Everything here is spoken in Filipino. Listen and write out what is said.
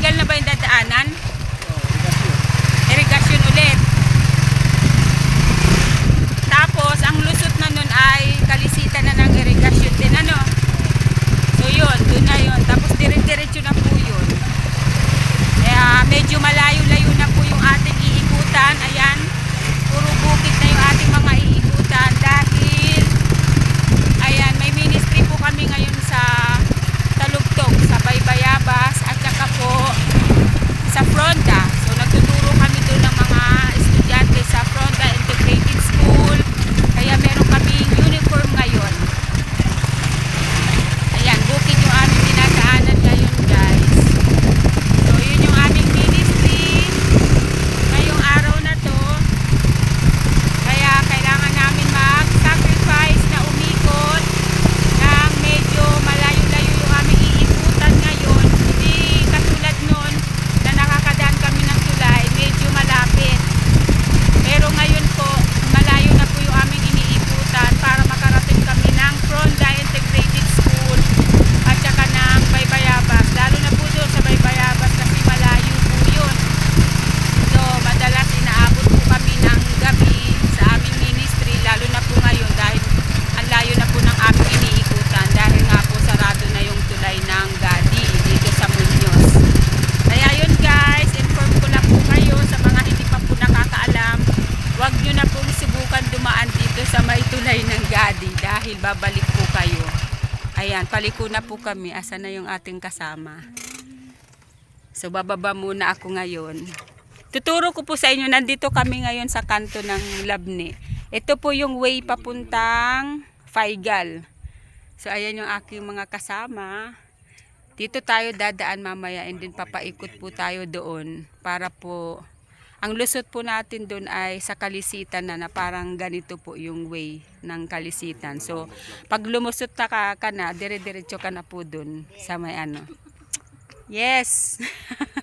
Legal na ba yung dadaanan? Oh, irrigation. Irrigation ulit. Sa may tulay ng Gadi dahil babalik po kayo. Ayan, paliko na po kami. Asa na yung ating kasama? So, bababa muna ako ngayon. Tuturo ko po sa inyo, nandito kami ngayon sa kanto ng Labni. Ito po yung way papuntang Faigal. So, ayan yung aking mga kasama. Dito tayo dadaan mamaya and then papaikot po tayo doon para po ang lusot po natin doon ay sa kalisitan na, na parang ganito po yung way ng kalisitan. So, pag lumusot na ka, ka na, dire-diretso ka na po doon sa may ano. Yes!